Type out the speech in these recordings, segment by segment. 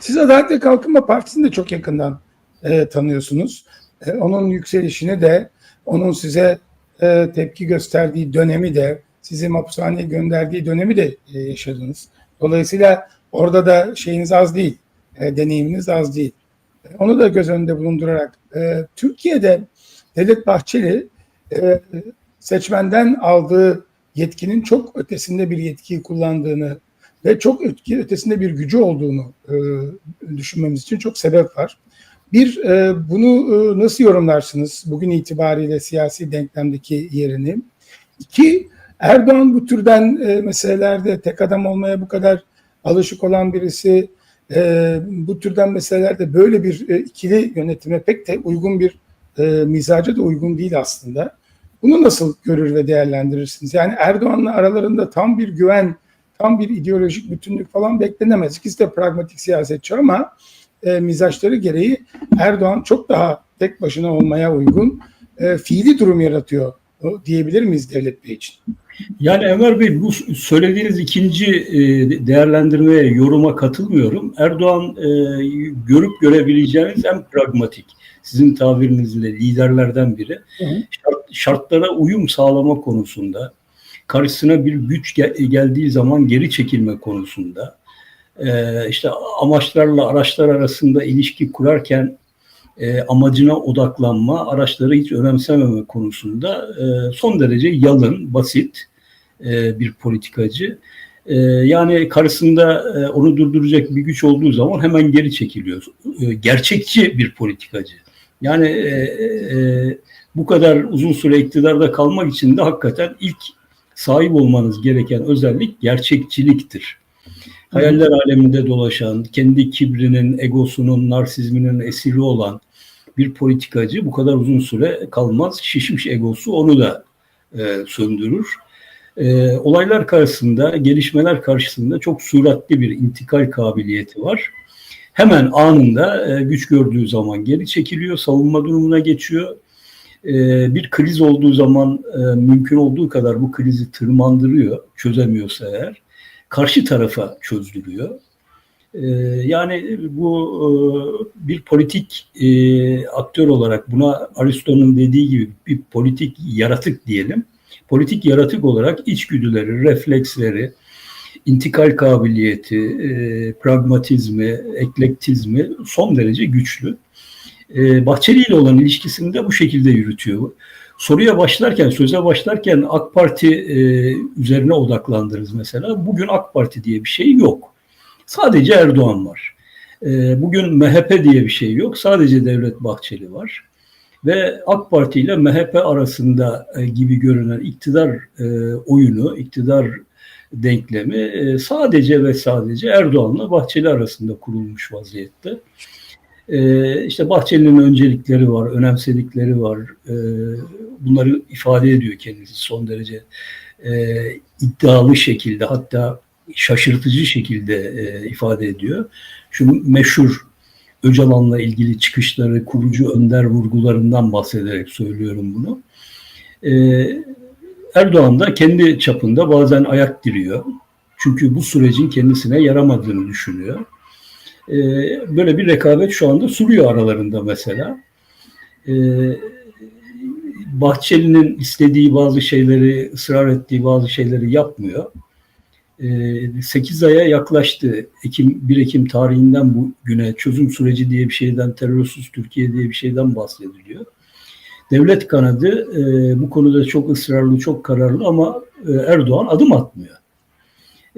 Siz Adalet ve Kalkınma Partisi'ni de çok yakından e, tanıyorsunuz. E, onun yükselişini de, onun size e, tepki gösterdiği dönemi de, sizi hapishaneye gönderdiği dönemi de e, yaşadınız. Dolayısıyla orada da şeyiniz az değil, e, deneyiminiz az değil. E, onu da göz önünde bulundurarak e, Türkiye'de Devlet Bahçeli e, seçmenden aldığı yetkinin çok ötesinde bir yetkiyi kullandığını ve çok ötesinde bir gücü olduğunu e, düşünmemiz için çok sebep var. Bir, e, bunu e, nasıl yorumlarsınız bugün itibariyle siyasi denklemdeki yerini? İki, Erdoğan bu türden e, meselelerde tek adam olmaya bu kadar alışık olan birisi, e, bu türden meselelerde böyle bir e, ikili yönetime pek de uygun bir e, mizaca da uygun değil aslında. Bunu nasıl görür ve değerlendirirsiniz? Yani Erdoğan'la aralarında tam bir güven, tam bir ideolojik bütünlük falan beklenemez. İkisi de pragmatik siyasetçi ama e, mizaçları gereği Erdoğan çok daha tek başına olmaya uygun e, fiili durum yaratıyor diyebilir miyiz Devlet Bey için? Yani Enver Bey bu söylediğiniz ikinci e, değerlendirmeye, yoruma katılmıyorum. Erdoğan e, görüp görebileceğiniz en pragmatik, sizin tabirinizle liderlerden biri. Hı hı. Şart, şartlara uyum sağlama konusunda, karşısına bir güç gel- geldiği zaman geri çekilme konusunda, e, işte amaçlarla araçlar arasında ilişki kurarken e, amacına odaklanma, araçları hiç önemsememe konusunda e, son derece yalın, basit e, bir politikacı. E, yani karşısında e, onu durduracak bir güç olduğu zaman hemen geri çekiliyor. E, gerçekçi bir politikacı. Yani e, e, bu kadar uzun süre iktidarda kalmak için de hakikaten ilk sahip olmanız gereken özellik gerçekçiliktir. Hayaller aleminde dolaşan, kendi kibrinin, egosunun, narsizminin esiri olan bir politikacı bu kadar uzun süre kalmaz. Şişmiş egosu onu da e, söndürür. E, olaylar karşısında, gelişmeler karşısında çok süratli bir intikal kabiliyeti var. Hemen anında e, güç gördüğü zaman geri çekiliyor, savunma durumuna geçiyor. E, bir kriz olduğu zaman e, mümkün olduğu kadar bu krizi tırmandırıyor, çözemiyorsa eğer. Karşı tarafa çözdürüyor. Ee, yani bu e, bir politik e, aktör olarak buna Aristo'nun dediği gibi bir politik yaratık diyelim. Politik yaratık olarak içgüdüleri, refleksleri, intikal kabiliyeti, e, pragmatizmi, eklektizmi son derece güçlü. Bahçeli ile olan ilişkisini de bu şekilde yürütüyor. Soruya başlarken, söze başlarken AK Parti üzerine odaklandırırız mesela. Bugün AK Parti diye bir şey yok. Sadece Erdoğan var. Bugün MHP diye bir şey yok. Sadece Devlet Bahçeli var. Ve AK Parti ile MHP arasında gibi görünen iktidar oyunu, iktidar denklemi sadece ve sadece Erdoğan'la Bahçeli arasında kurulmuş vaziyette. İşte Bahçeli'nin öncelikleri var, önemsedikleri var. Bunları ifade ediyor kendisi son derece iddialı şekilde hatta şaşırtıcı şekilde e, ifade ediyor. Şu meşhur Öcalan'la ilgili çıkışları, kurucu önder vurgularından bahsederek söylüyorum bunu. E, Erdoğan da kendi çapında bazen ayak diriyor. Çünkü bu sürecin kendisine yaramadığını düşünüyor. E, böyle bir rekabet şu anda sürüyor aralarında mesela. E, Bahçeli'nin istediği bazı şeyleri, ısrar ettiği bazı şeyleri yapmıyor. 8 aya yaklaştı. Ekim 1 Ekim tarihinden bu güne çözüm süreci diye bir şeyden, terörsüz Türkiye diye bir şeyden bahsediliyor. Devlet kanadı e, bu konuda çok ısrarlı, çok kararlı ama e, Erdoğan adım atmıyor.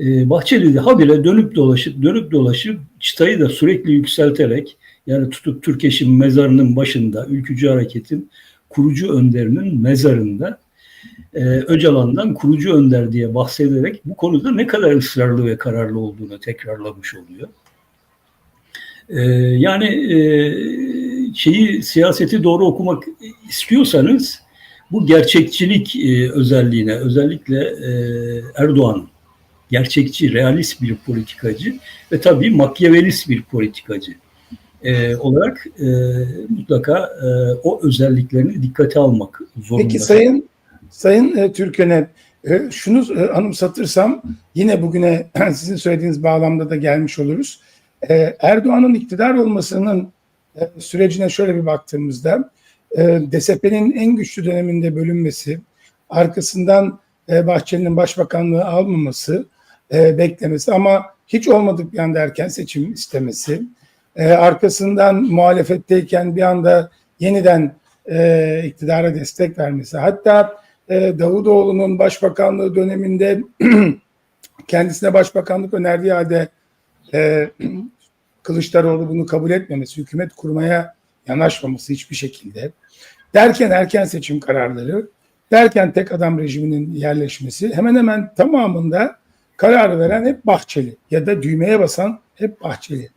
E, Bahçeli de habire dönüp dolaşıp, dönüp dolaşıp çıtayı da sürekli yükselterek yani tutup Türkeş'in mezarının başında, Ülkücü Hareket'in kurucu önderinin mezarında e, Öcalan'dan kurucu önder diye bahsederek bu konuda ne kadar ısrarlı ve kararlı olduğunu tekrarlamış oluyor. E, yani e, şeyi siyaseti doğru okumak istiyorsanız bu gerçekçilik e, özelliğine özellikle e, Erdoğan gerçekçi, realist bir politikacı ve tabii makyavelist bir politikacı e, olarak e, mutlaka e, o özelliklerini dikkate almak zorunda. Peki Sayın Sayın e, Türkönen, e, şunu e, anımsatırsam yine bugüne sizin söylediğiniz bağlamda da gelmiş oluruz. E, Erdoğan'ın iktidar olmasının e, sürecine şöyle bir baktığımızda e, DSP'nin en güçlü döneminde bölünmesi, arkasından e, Bahçeli'nin başbakanlığı almaması, e, beklemesi ama hiç olmadık bir anda erken seçim istemesi, e, arkasından muhalefetteyken bir anda yeniden e, iktidara destek vermesi, hatta e, Davutoğlu'nun başbakanlığı döneminde kendisine başbakanlık önerdiği halde e, Kılıçdaroğlu bunu kabul etmemesi, hükümet kurmaya yanaşmaması hiçbir şekilde. Derken erken seçim kararları, derken tek adam rejiminin yerleşmesi hemen hemen tamamında kararı veren hep Bahçeli ya da düğmeye basan hep Bahçeli.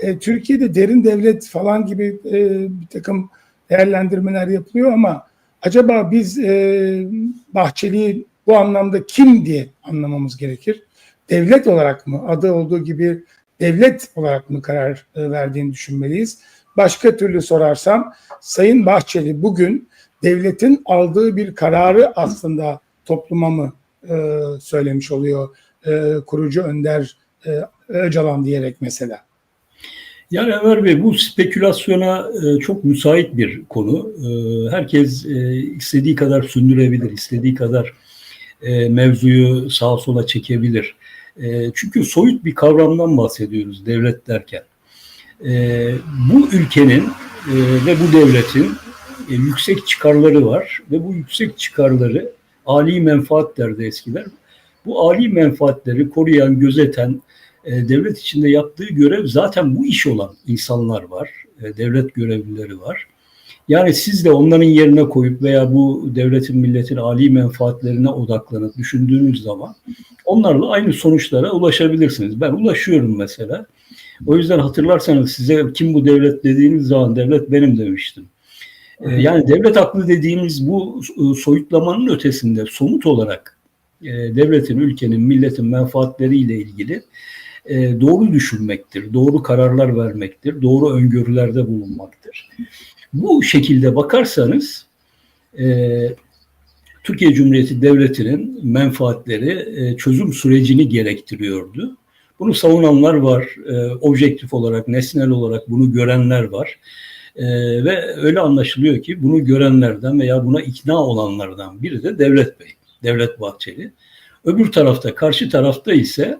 E, Türkiye'de derin devlet falan gibi e, bir takım değerlendirmeler yapılıyor ama acaba biz e, Bahçeli'yi bu anlamda kim diye anlamamız gerekir? Devlet olarak mı? Adı olduğu gibi devlet olarak mı karar e, verdiğini düşünmeliyiz? Başka türlü sorarsam Sayın Bahçeli bugün devletin aldığı bir kararı aslında topluma mı e, söylemiş oluyor e, kurucu önder e, Öcalan diyerek mesela? Yani Ömer Bey bu spekülasyona e, çok müsait bir konu. E, herkes e, istediği kadar sündürebilir, istediği kadar e, mevzuyu sağa sola çekebilir. E, çünkü soyut bir kavramdan bahsediyoruz devlet derken. E, bu ülkenin e, ve bu devletin e, yüksek çıkarları var ve bu yüksek çıkarları ali menfaat derdi eskiler. Bu ali menfaatleri koruyan, gözeten, e, devlet içinde yaptığı görev zaten bu iş olan insanlar var, e, devlet görevlileri var. Yani siz de onların yerine koyup veya bu devletin, milletin ali menfaatlerine odaklanıp düşündüğünüz zaman onlarla aynı sonuçlara ulaşabilirsiniz. Ben ulaşıyorum mesela. O yüzden hatırlarsanız size kim bu devlet dediğiniz zaman devlet benim demiştim. E, yani devlet aklı dediğimiz bu soyutlamanın ötesinde somut olarak devletin, ülkenin, milletin menfaatleriyle ilgili e, doğru düşünmektir, doğru kararlar vermektir, doğru öngörülerde bulunmaktır. Bu şekilde bakarsanız e, Türkiye Cumhuriyeti Devleti'nin menfaatleri e, çözüm sürecini gerektiriyordu. Bunu savunanlar var, e, objektif olarak, nesnel olarak bunu görenler var. E, ve öyle anlaşılıyor ki bunu görenlerden veya buna ikna olanlardan biri de Devlet Bey, Devlet Bahçeli. Öbür tarafta, karşı tarafta ise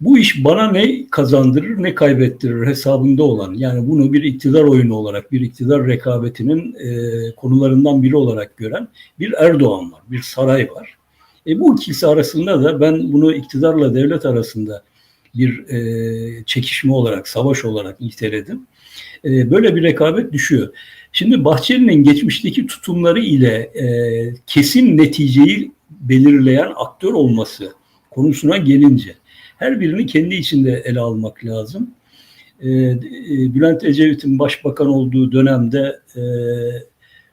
bu iş bana ne kazandırır ne kaybettirir hesabında olan yani bunu bir iktidar oyunu olarak bir iktidar rekabetinin e, konularından biri olarak gören bir Erdoğan var, bir saray var. E, bu ikisi arasında da ben bunu iktidarla devlet arasında bir e, çekişme olarak, savaş olarak niteledim. E, böyle bir rekabet düşüyor. Şimdi Bahçeli'nin geçmişteki tutumları ile e, kesin neticeyi belirleyen aktör olması konusuna gelince her birini kendi içinde ele almak lazım. E, e, Bülent Ecevit'in başbakan olduğu dönemde e,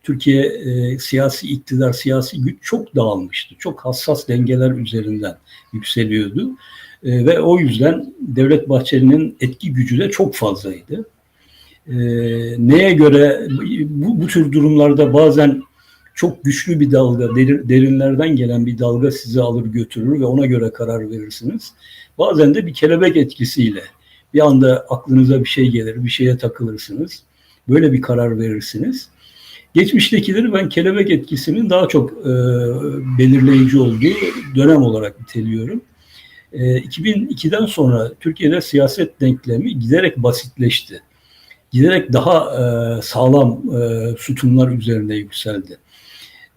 Türkiye e, siyasi iktidar, siyasi güç çok dağılmıştı. Çok hassas dengeler üzerinden yükseliyordu. E, ve o yüzden Devlet Bahçeli'nin etki gücü de çok fazlaydı. E, neye göre bu, bu tür durumlarda bazen çok güçlü bir dalga, derinlerden gelen bir dalga sizi alır götürür ve ona göre karar verirsiniz. Bazen de bir kelebek etkisiyle bir anda aklınıza bir şey gelir, bir şeye takılırsınız. Böyle bir karar verirsiniz. Geçmiştekileri ben kelebek etkisinin daha çok e, belirleyici olduğu dönem olarak niteliyorum. E, 2002'den sonra Türkiye'de siyaset denklemi giderek basitleşti. Giderek daha e, sağlam e, sütunlar üzerine yükseldi.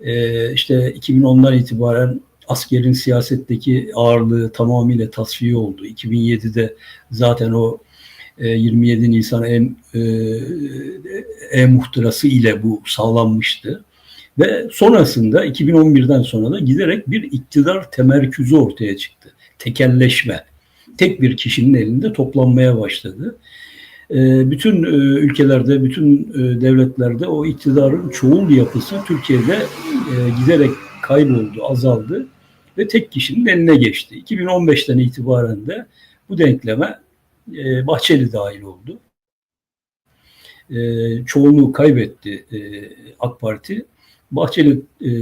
E, işte 2010'dan itibaren askerin siyasetteki ağırlığı tamamıyla tasfiye oldu. 2007'de zaten o e, 27 Nisan e, e, muhtırası ile bu sağlanmıştı. Ve sonrasında 2011'den sonra da giderek bir iktidar temerküzü ortaya çıktı. Tekelleşme. Tek bir kişinin elinde toplanmaya başladı. E, bütün e, ülkelerde, bütün e, devletlerde o iktidarın çoğul yapısı Türkiye'de e, giderek kayboldu, azaldı ve tek kişinin eline geçti. 2015'ten itibaren de bu denkleme Bahçeli dahil oldu. Çoğunluğu kaybetti AK Parti. Bahçeli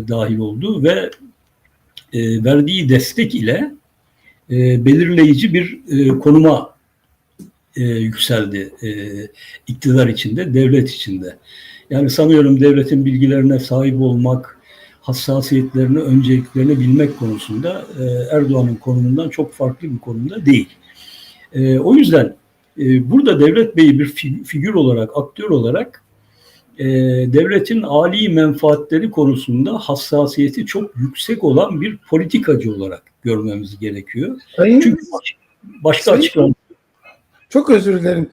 dahil oldu ve verdiği destek ile belirleyici bir konuma e, yükseldi e, iktidar içinde, devlet içinde. Yani sanıyorum devletin bilgilerine sahip olmak, hassasiyetlerini, önceliklerini bilmek konusunda e, Erdoğan'ın konumundan çok farklı bir konumda değil. E, o yüzden e, burada Devlet Bey'i bir fi- figür olarak, aktör olarak e, devletin âli menfaatleri konusunda hassasiyeti çok yüksek olan bir politikacı olarak görmemiz gerekiyor. Sayın, Çünkü baş- başka açıklama çok özür dilerim.